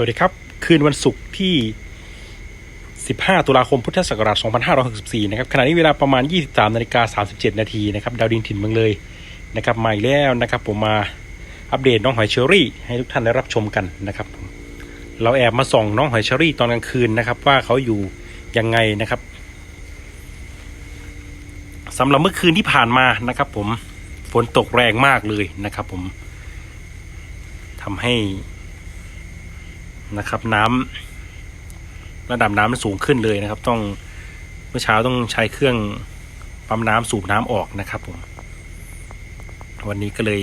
สวัสดีครับ คืนวันศุกร์ที่ 15 ตุลาคม พุทธศักราช 2564 นะครับ ขณะนี้เวลาประมาณ 23นาฬิกา37 นาทีนะครับ ดาวดินถิ่นเมืองเลยนะครับ มาอีกแล้วนะครับ ผมมาอัปเดตน้องหอยเชอรี่ ให้ทุกท่านได้รับชมกันนะครับ เราแอบมาส่องน้องหอยเชอรี่ตอนกลางคืนนะครับ ว่าเขาอยู่ยังไงนะครับสำหรับเมื่อคืนที่ผ่านมานะครับ ผม ฝนตกแรงมากเลยนะครับ ผมทำให้ นะครับ น้ำระดับน้ำมันสูงขึ้นเลยนะครับ ต้องเมื่อเช้าต้องใช้เครื่องปั๊มน้ำสูบน้ำออกนะครับผมวันนี้ก็เลย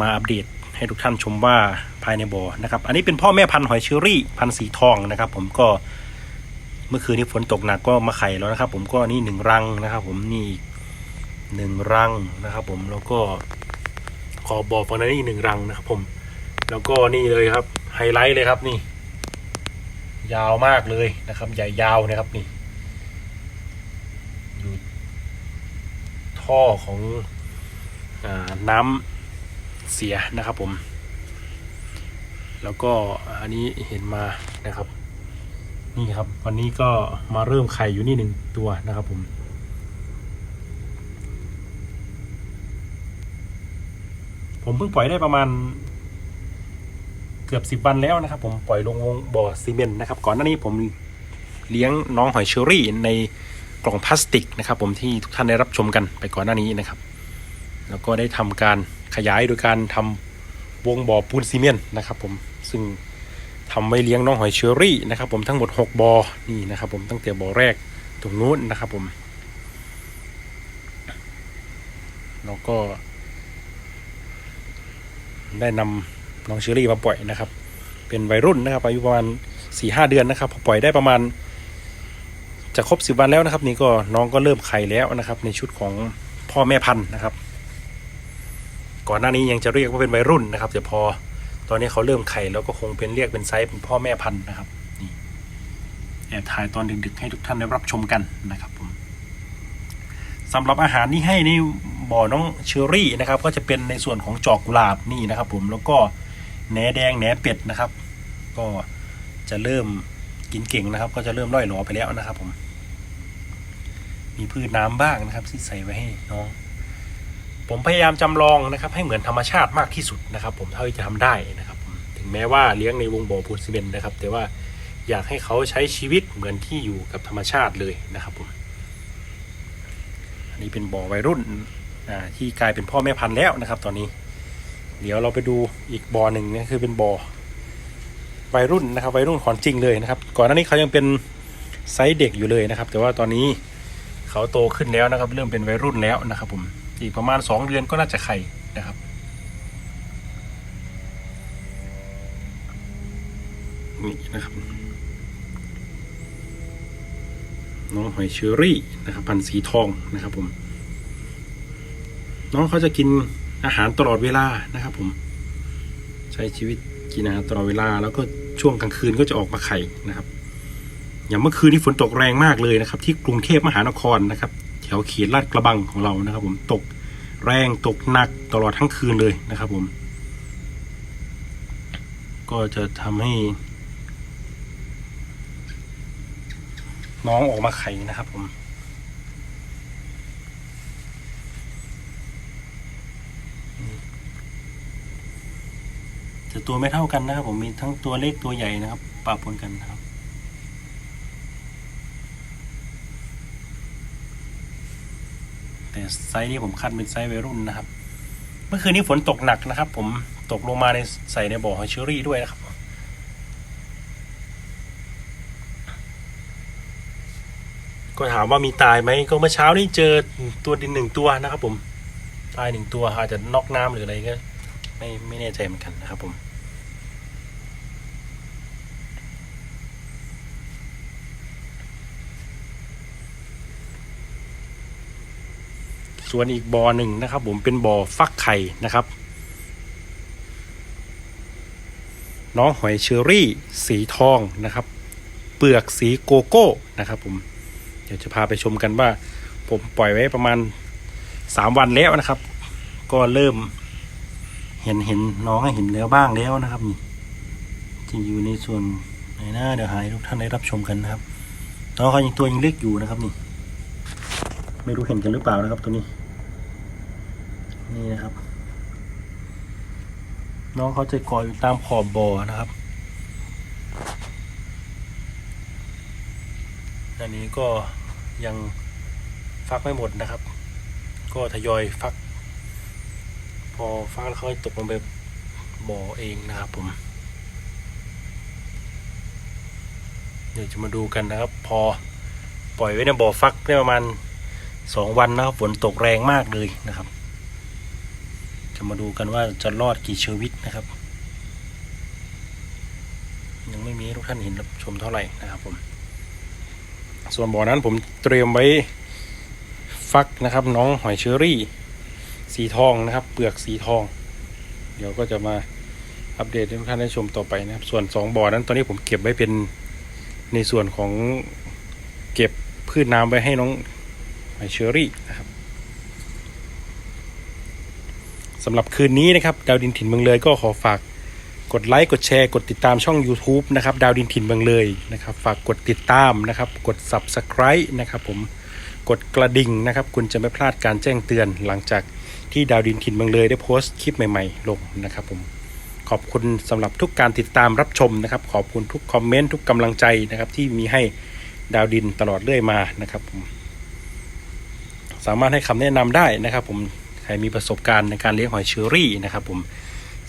มาอัปเดตให้ทุกท่านชมว่าภายในบ่อนะครับ อันนี้เป็นพ่อแม่พันธุ์หอยเชอรี่ พันธุ์สีทองนะครับ ผมก็เมื่อคืนนี้ฝนตกหนักก็มาไข่แล้วนะครับ ผมก็นี่หนึ่งรังนะครับ ผมนี่อีกหนึ่งรังนะครับ ผมแล้วก็ขอบอกฝั่งนั้นอีกหนึ่งรังนะครับ ผม แล้วก็นี่เลยครับ ไฮไลท์เลยครับนี่ ยาวมากเลยนะครับ ใหญ่ยาวนะครับนี่อยู่ท่อของอน้ำเสียนะครับผม แล้วก็อันนี้เห็นมานะครับ นี่ครับ วันนี้ก็มาเริ่มไข่อยู่นี่หนึ่งตัวนะครับผมผมเพิ่งปล่อยได้ประมาณ เกือบสิบวันแล้วนะครับ ผมปล่อยลงวงบ่อซีเมนต์นะครับ ก่อนหน้านี้ผมเลี้ยงน้องหอยเชอรี่ในกล่องพลาสติกนะครับ ผมที่ทุกท่านได้รับชมกันไปก่อนหน้านี้นะครับ แล้วก็ได้ทำการขยายโดยการทำวงบ่อปูนซีเมนต์นะครับ ผมซึ่งทำไว้เลี้ยงน้องหอยเชอรี่นะครับ ผมทั้งหมด 6บ่อนี่นะครับ ผมตั้งแต่บ่อแรกตรงนู้นนะครับ ผมแล้วก็ได้นำ น้องเชอรี่มาปล่อยนะครับ เป็นวัยรุ่นนะครับอายุประมาณสี่ห้าเดือนนะครับพอปล่อยได้ประมาณ จะครบสิบวันแล้วนะครับ นี่ก็น้องก็เริ่มไข่แล้วนะครับ ในชุดของพ่อแม่พันธุ์นะครับ ก่อนหน้านี้ยังจะเรียกว่าเป็นวัยรุ่นนะครับแต่พอตอนนี้เขาเริ่มไข่แล้วก็คงเป็นเรียกเป็นไซส์เป็นพ่อแม่พันธุ์นะครับนี่แอบถ่ายตอนดึกๆให้ทุกท่านได้รับชมกันนะครับผมสำหรับอาหารที่ให้นี่บ่อน้องเชอรี่นะครับ ก็จะเป็นในส่วนของจอกกุหลาบนี่นะครับ ผมแล้วก็ แหนแดงแหนเป็ดนะครับ ก็จะเริ่มกินเก่งนะครับ ก็จะเริ่มร่อยหลอไปแล้วนะครับ ผม มีพืชน้ำบ้างนะครับ ที่ใส่ไว้ให้น้อง ผมพยายามจำลองนะครับ ให้เหมือนธรรมชาติมากที่สุดนะครับ ผมเท่าที่จะทำได้นะครับผมถึงแม้ว่าเลี้ยงในวงบ่อปูนซีเมนต์นะครับ แต่ว่าอยากให้เขาใช้ชีวิตเหมือนที่อยู่กับธรรมชาติเลยนะครับผมอันนี้เป็นบ่อวัยรุ่นอ่าที่กลายเป็นพ่อแม่พันธุ์แล้วนะครับ ตอนนี้ เดี๋ยวเราไปดูอีกบ่อหนึ่งนะคือเป็นบ่อวัยรุ่นนะครับวัยรุ่นของจริงเลยนะครับ ก่อนหน้านี้เขายังเป็นไซส์เด็กอยู่เลยนะครับ แต่ว่าตอนนี้เขาโตขึ้นแล้วนะครับ เริ่มเป็นวัยรุ่นแล้วนะครับ ผมอีกประมาณสองเดือนก็น่าจะไข่นะครับนี่นะครับน้องหอยเชอรี่นะครับพันธุ์สีทองนะครับผม น้องเขาจะกิน อาหารตลอดเวลานะครับ ผม ใช้ชีวิตกินอาหารตลอดเวลา แล้วก็ช่วงกลางคืนก็จะออกมาไข่นะครับ อย่างเมื่อคืนนี้ฝนตกแรงมากเลยนะครับ ที่กรุงเทพมหานครนะครับแถวเขตลาดกระบังของเรานะครับ ผมตกแรงตกหนักตลอดทั้งคืนเลยนะครับ ผม ก็จะทำให้ น้องออกมาไข่นะครับ ผม ตัวไม่เท่ากันนะครับ ผมมีทั้งตัวเล็กตัวใหญ่นะครับปะปนกันนะครับ แต่ไซส์นี้ผมคัดเป็นไซส์วัยรุ่นนะครับ เมื่อคืนนี้ฝนตกหนักนะครับ ผมตกลงมาในใส่ในบ่อหอยเชอรี่ด้วยนะครับก็ถามว่ามีตายไหมก็เมื่อเช้านี้เจอตัวดินหนึ่งตัวนะครับ ผมตายหนึ่งตัวอาจจะนอกน้ำหรืออะไรก็ไม่ไม่แน่ใจเหมือนกันนะครับผม ส่วนอีกบ่อหนึ่งนะครับ ผมเป็นบ่อฟักไข่นะครับ น้องหอยเชอรี่ สีทองนะครับ เปลือกสีโกโก้นะครับ ผมเดี๋ยวจะพาไปชมกันว่า ผมปล่อยไว้ประมาณสามวันแล้วนะครับ ก็เริ่ม เห็นเห็นน้องให้เห็นแล้วบ้างแล้วนะครับนี่จจะอยู่ในส่วนไหนหน้าเดี๋ยวหายทุกท่านได้รับชมกันนะครับน้องเขายังตัวยังเล็กอยู่นะครับนี่ไม่รู้เห็นกันหรือเปล่านะครับตัวนี้ นี่นะครับ น้องเขาจะเกาะอยู่ตามขอบบ่อนะครับ อันนี้ก็ยังฟักไม่หมดนะครับ ก็ทยอยฟัก พอฟักแล้วเขาจะตกลงไปบ่อเองนะครับผม เดี๋ยวจะมาดูกันนะครับ พอปล่อยไว้ในบ่อฟักได้ประมาณสองวันนะครับฝนตกแรงมากเลยนะครับ จะมาดูกันว่าจะรอดกี่ชีวิตนะครับ ยังไม่มีทุกท่านเห็นรับชมเท่าไหร่นะครับผม ส่วนบ่อนั้นผมเตรียมไว้ฟักนะครับ น้องหอยเชอรี่ สีทองนะครับ เปลือกสีทอง เดี๋ยวก็จะมาอัปเดตให้ทุกท่านได้ชมต่อไปนะครับ ส่วนสองบ่อนั้นตอนนี้ผมเก็บไว้เป็นในส่วนของเก็บพืชน้ำไว้ให้น้องหอยเชอรี่นะครับ สำหรับคืนนี้นะครับดาวดินถิ่นเมืองเลยก็ขอฝากกดไลค์กดแชร์กดติดตามช่อง YouTube นะครับดาวดินถิ่นเมืองเลยนะครับฝากกดติดตามนะครับกด Subscribe นะครับผมกดกระดิ่งนะครับคุณจะไม่พลาดการแจ้งเตือน หลังจากที่ดาวดินถิ่นเมืองเลยได้โพสต์คลิปใหม่ๆ ลงนะครับผมขอบคุณสำหรับทุกการติดตามรับชมนะครับ ขอบคุณทุกคอมเมนต์ทุกกำลังใจนะครับที่มีให้ดาวดินตลอดเรื่อยมานะครับผมสามารถให้คำแนะนำได้นะครับผม ใครมีประสบการณ์ในการเลี้ยงหอยเชอรี่นะครับผม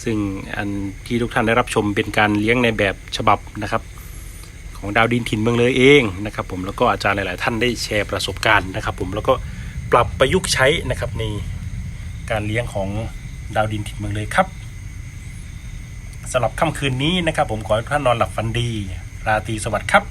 ซึ่งอันที่ทุกท่านได้รับชมเป็นการเลี้ยงในแบบฉบับนะครับ ของดาวดินถิ่นเมืองเลยเองนะครับผมแล้วก็อาจารย์หลาย ๆ ท่านได้แชร์ประสบการณ์นะครับผมแล้วก็ปรับประยุกต์ใช้นะครับในการเลี้ยงของดาวดินถิ่นเมืองเลยครับสำหรับค่ำคืนนี้นะครับ ผมขอให้ทุกท่านนอนหลับฝันดี ราตรีสวัสดิ์ครับ